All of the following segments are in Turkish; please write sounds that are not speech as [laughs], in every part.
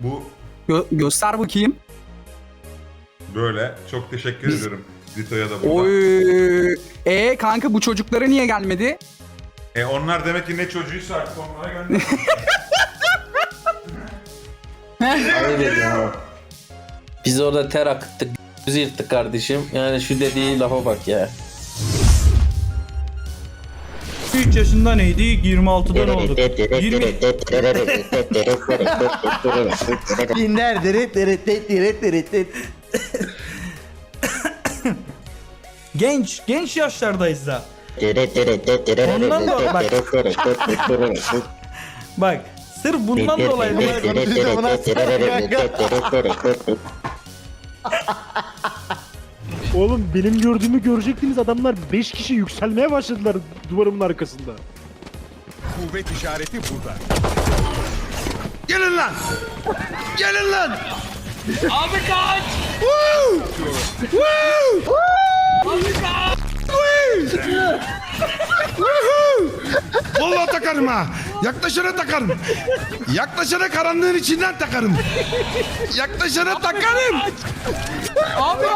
Bu Gö- göster bakayım. böyle. Çok teşekkür Biz- ederim Vito'ya da burada. Oy. E kanka bu çocuklara niye gelmedi? E onlar demek ki ne çocuğuysa artık onlara gönder. [laughs] Biz orada ter akıttık, yüz yırttık kardeşim. Yani şu dediği lafa bak ya. 3 yaşında neydi? 26'da ne olduk? 20 Dinler deret deret deret deret deret deret. genç, genç yaşlardayız da. Ondan da bak, bak sırf bundan dolayı Oğlum benim gördüğümü görecektiniz adamlar 5 kişi yükselmeye başladılar duvarımın arkasında. Kuvvet işareti burada. Gelin lan! Gelin lan! Abi kaç! Woo! Woo! Abi kaç! Vallahi takarım ha. Yaklaşana takarım. Yaklaşana karanlığın içinden takarım. Yaklaşana takarım. Abi!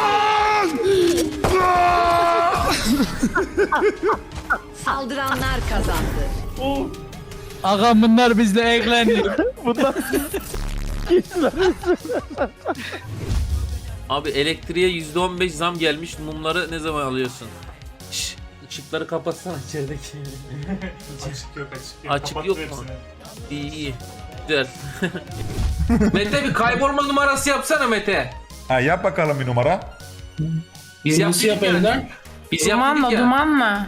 [laughs] Saldıranlar kazandı. Ağam bunlar bizle eğlendi. [laughs] [laughs] Abi elektriğe %15 zam gelmiş. Mumları ne zaman alıyorsun? Şş, ışıkları kapatsana içerideki. açık yok açık. Açık yok mu? İyi iyi. Güzel. Mete bir kaybolma numarası yapsana Mete. ha yap bakalım bir numara. Biz yaptık yani. Biz yaptık ya. dumanla.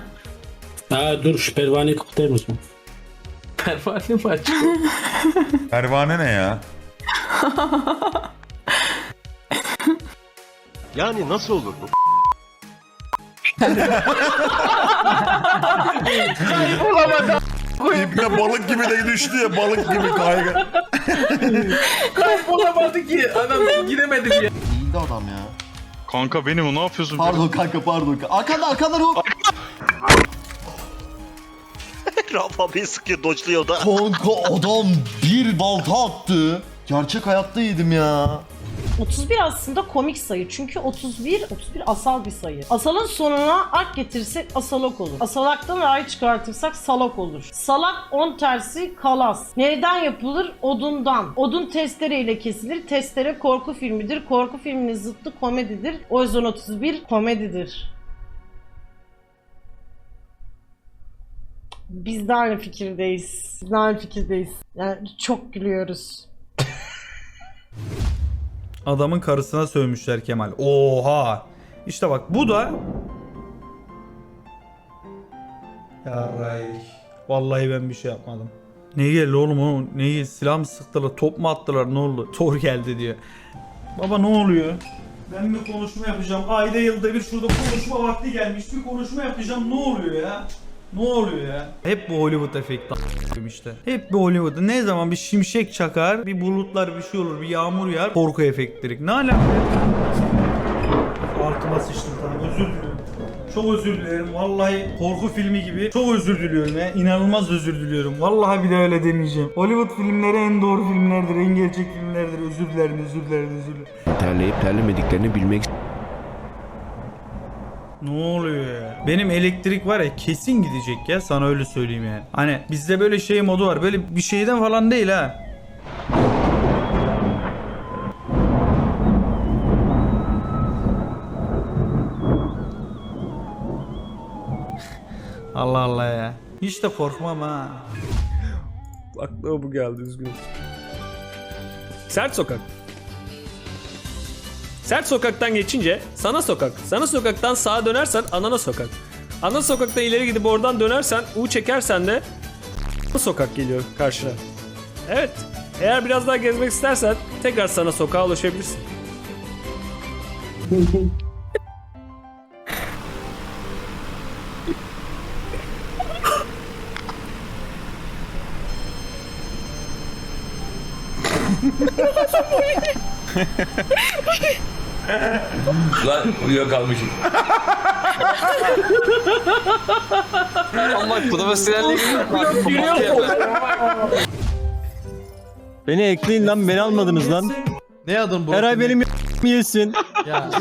Ha dur şu pervaneyi kapatayım o zaman. Pervane mi açık? [laughs] Pervane ne ya? Yani nasıl olur bu? İpne balık gibi de düştü ya balık gibi kaygan. Kaybolamadın ki. Adam giremedim ya. İyiydi adam ya. Kanka benim ne yapıyorsun? Pardon kanka pardon. Arkanda arkanda Ruh. [laughs] Rafa beni sıkıyor dodge'luyor da. Kanka adam bir balta attı. Gerçek hayatta yedim ya. 31 aslında komik sayı. Çünkü 31, 31 asal bir sayı. Asalın sonuna ak getirirsek asalok olur. Asalaktan ay çıkartırsak salak olur. Salak 10 tersi kalas. Neyden yapılır? Odundan. Odun testereyle kesilir. Testere korku filmidir. Korku filminin zıttı komedidir. O yüzden 31 komedidir. Biz de aynı fikirdeyiz. Biz de aynı fikirdeyiz. Yani çok gülüyoruz. [laughs] Adamın karısına sövmüşler Kemal. Oha. İşte bak bu da Yarray. Vallahi ben bir şey yapmadım. Ne geldi oğlum o? Neyi silah mı sıktılar? Top mu attılar? Ne oldu? Tor geldi diyor. Baba ne oluyor? Ben bir konuşma yapacağım. Ayda yılda bir şurada konuşma vakti gelmiş. Bir konuşma yapacağım. Ne oluyor ya? Ne oluyor ya? Hep bu Hollywood efekti işte. Hep bir Hollywood. Ne zaman bir şimşek çakar, bir bulutlar bir şey olur, bir yağmur yağar, korku efektleri. Ne alaka? Altıma sıçtım tamam özür diliyorum. Çok özür dilerim. Vallahi korku filmi gibi. Çok özür diliyorum ya. İnanılmaz özür diliyorum. Vallahi bir de öyle demeyeceğim. Hollywood filmleri en doğru filmlerdir, en gerçek filmlerdir. Özür dilerim, özür dilerim, özür dilerim. Terleyip terlemediklerini bilmek Ne oluyor ya? Benim elektrik var ya kesin gidecek ya sana öyle söyleyeyim yani. Hani bizde böyle şey modu var. Böyle bir şeyden falan değil ha. [laughs] Allah Allah ya. Hiç de korkmam ha. Aklıma bu geldi üzgünüm. Sert sokak. Sert sokaktan geçince sana sokak. Sana sokaktan sağa dönersen anana sokak. Ana sokaktan ileri gidip oradan dönersen U çekersen de sokak geliyor karşına. Evet. Eğer biraz daha gezmek istersen tekrar sana sokağa ulaşabilirsin. [laughs] Lan uyuyakalmışım. Allah profesyonelliği Beni ekleyin lan beni almadınız lan. Ne adın bu? Her ay benim yesin. Ya. [laughs]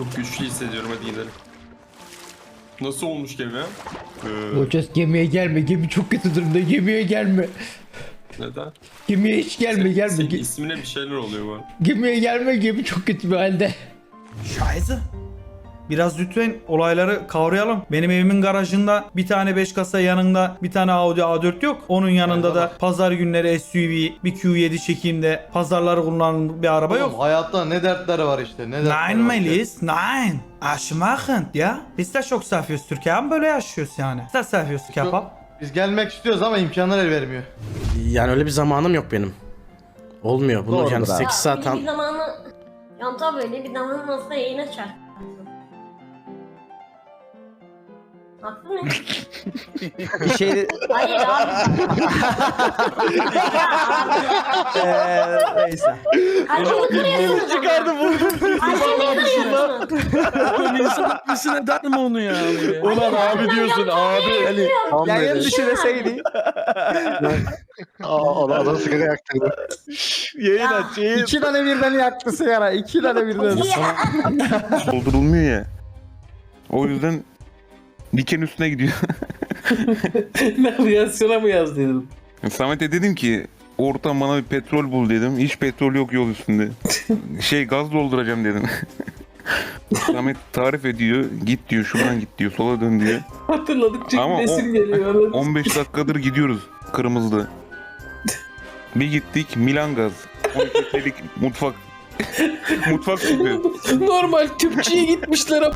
Çok güçlü hissediyorum hadi gidelim. Nasıl olmuş gemi? Hocam gemiye gelme. Gemi çok kötü durumda. Gemiye gelme. Neden? Gemiye hiç gelme gelme. Senin Ge- ismine bir şeyler oluyor bu. Gemiye gelme. Gemi çok kötü bir halde. Şayze. Biraz lütfen olayları kavrayalım. Benim evimin garajında bir tane 5 kasa yanında bir tane Audi A4 yok. Onun yanında da pazar günleri SUV bir Q7 çekeyim pazarları kullanılan bir araba yok. Oğlum, hayatta ne dertleri var işte. Ne dertleri Nein. Melis, nein. Aşmachend ya. Biz de çok seviyoruz Türkiye ama böyle yaşıyoruz yani. Biz de seviyoruz kebap. Biz gelmek istiyoruz ama imkanlar el vermiyor. Yani öyle bir zamanım yok benim. Olmuyor. Bunu Doğru yani be. 8 saat Bir zamanı Yanta böyle bir zamanın aslında yayına çağır. Haklı mı? Bir şey Hayır abi. neyse. Kalbimi kırıyorsunuz Çıkardım vurdum. Kalbimi kırıyorsunuz. İnsan etmesin eder mi onu ya? Ulan abi diyorsun abi. Yayın dışı deseydi. Adam sigara yaktırdı. Yayın aç yayın. İki tane birden yaktı sigara. İki tane birden. Doldurulmuyor ya. O yüzden diken üstüne gidiyor. [laughs] Navigasyona mı yazdıydın? Samet'e dedim ki ortam bana bir petrol bul dedim. Hiç petrol yok yol üstünde. [laughs] şey gaz dolduracağım dedim. [laughs] Samet tarif ediyor. Git diyor şuradan git diyor. Sola dön diyor. Hatırladıkça Ama resim geliyor. 15 dakikadır gidiyoruz kırmızıda. Bir gittik Milan gaz. 12 litrelik mutfak. mutfak tipi. Normal tüpçüye gitmişler.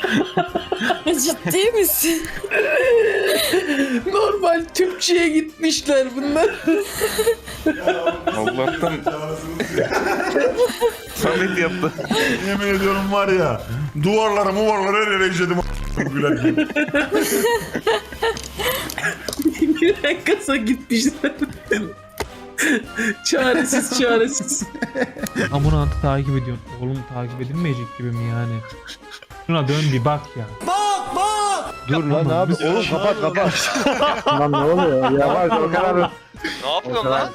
[laughs] Ciddi misin? Normal tüpçüye gitmişler bunlar. Allah'tan Samet yaptı. Yemin ediyorum var ya. Duvarları muvarları her yere işledim. Gülen gibi. Bir kasa gitmişler. çaresiz çaresiz. Abonantı takip ediyorsun. Oğlum takip edilmeyecek gibi mi yani? Şuna dön bir bak ya. Dur lan abi. Oğlum kapat kapat. Lan ne oluyor? Yavaş o kadar Ne yapıyorsun lan?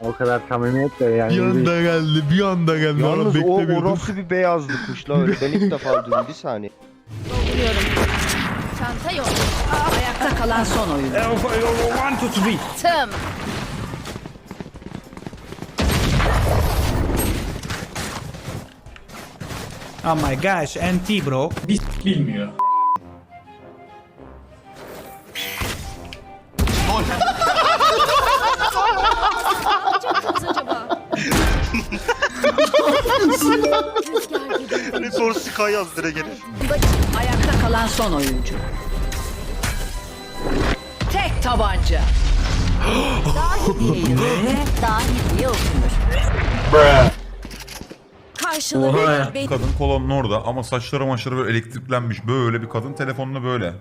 o kadar samimiyet de yani. Bir anda geldi, bir anda geldi. Yalnız o, o nasıl bir beyazdı kuşla öyle? [laughs] Ben ilk defa duydum bir saniye. Çanta yok. Ayakta kalan son oyun. One, two, three. Tım. Oh my gosh, NT bro. Report Sky yaz direkt gelir. Ayakta kalan son oyuncu. Tek tabanca. Dahi diye dahi diye okunur. Karşılığı be- Kadın kolonun orada ama saçları maçları böyle elektriklenmiş. Böyle bir kadın telefonla böyle.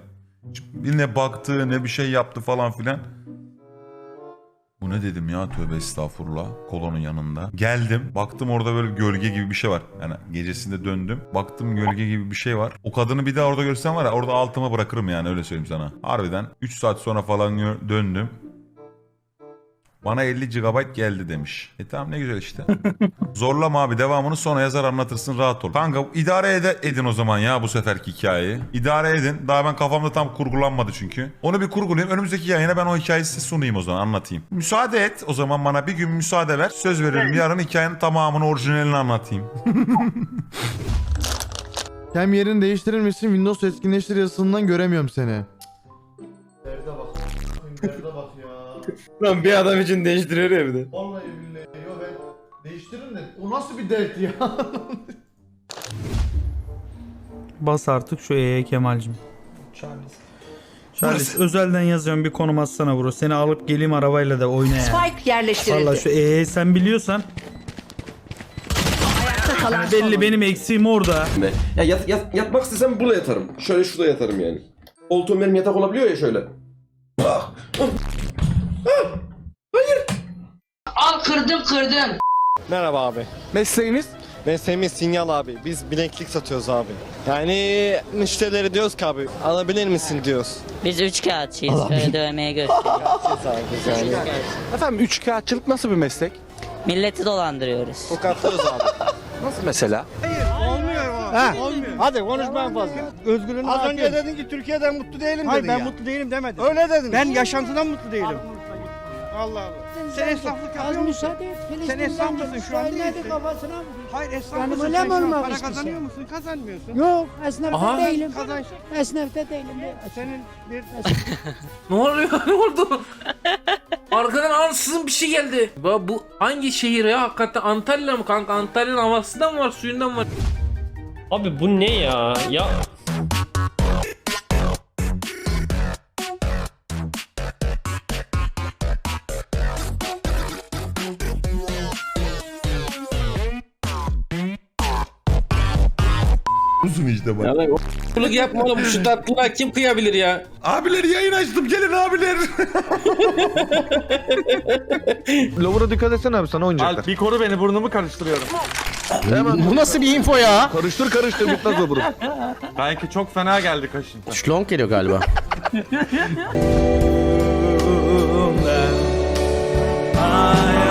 Hiç Ne baktı ne bir şey yaptı falan filan. Bu ne dedim ya tövbe estağfurullah kolonun yanında. Geldim baktım orada böyle gölge gibi bir şey var. Yani gecesinde döndüm. Baktım gölge gibi bir şey var. O kadını bir daha orada görsem var ya orada altıma bırakırım yani öyle söyleyeyim sana. Harbiden 3 saat sonra falan gö- döndüm. Bana 50 GB geldi demiş. E tamam ne güzel işte. [laughs] Zorlama abi devamını sonra yazar anlatırsın rahat ol. Kanka idare ede, edin o zaman ya bu seferki hikayeyi. İdare edin. Daha ben kafamda tam kurgulanmadı çünkü. Onu bir kurgulayayım. Önümüzdeki yayına ben o hikayeyi size sunayım o zaman anlatayım. Müsaade et o zaman bana bir gün müsaade ver. Söz veriyorum yarın hikayenin tamamını orijinalini anlatayım. [laughs] Hem yerini değiştirir misin? Windows etkinleştir yazısından göremiyorum seni. Derde bak. Ya. Lan bir adam için değiştiriyor ya bir de. Vallahi billahi yo ben değiştiririm de o nasıl bir dert ya? [laughs] Bas artık şu E'ye Kemal'cim. Charles. Charles özelden yazıyorum bir konum atsana bro. Seni alıp geleyim arabayla da oyna ya. Spike yerleştirildi. Valla şu E'yi sen biliyorsan Ayakta kalan Yani belli benim eksiğim orada. Ya yat, yat- yatmak istesem burada yatarım. Şöyle şurada yatarım yani. Koltuğum benim yatak olabiliyor ya şöyle. Al kırdım kırdım. Merhaba abi. Mesleğiniz? Mesleğimiz sinyal abi. Biz bileklik satıyoruz abi. Yani müşterilere diyoruz ki abi alabilir misin diyoruz. Biz üç kağıtçıyız. Böyle dövmeye gösteriyoruz. Efendim üç kağıtçılık nasıl bir meslek? Milleti dolandırıyoruz. Tokatlıyoruz abi. Nasıl mesela? Hadi konuşmayın fazla. Özgürlüğünü Az önce dedin ki Türkiye'den mutlu değilim Hayır, ben mutlu değilim demedim. Öyle dedin. Ben yaşantından mutlu değilim. Allah Allah. Sen esnaflık yapıyor musun? Sen esnaf mısın şu an değilsin. Hayır esnaf mısın sen şu an? Para kazanıyor musun? Kazanmıyorsun. Yok esnafta Aha. değilim. Kazanç. Esnafta değilim. Senin bir [laughs] Ne oluyor? Ne oldu? [laughs] Arkadan ansızın bir şey geldi. Bu, bu hangi şehir ya? Hakikaten Antalya mı kanka? Antalya'nın havasından mı var, suyundan mı var? Abi bu ne ya? Ya Uzun işte bak. Kuluk yapma oğlum şu tatlılığa kim kıyabilir ya? Abiler yayın açtım gelin abiler. [laughs] Lower'a dikkat etsene abi sana oynayacaklar. bir koru beni burnumu karıştırıyorum. Bu nasıl bir info ya? Karıştır karıştır bitmez Lower'ı. [laughs] Belki çok fena geldi kaşın. Şlong geliyor galiba. [laughs]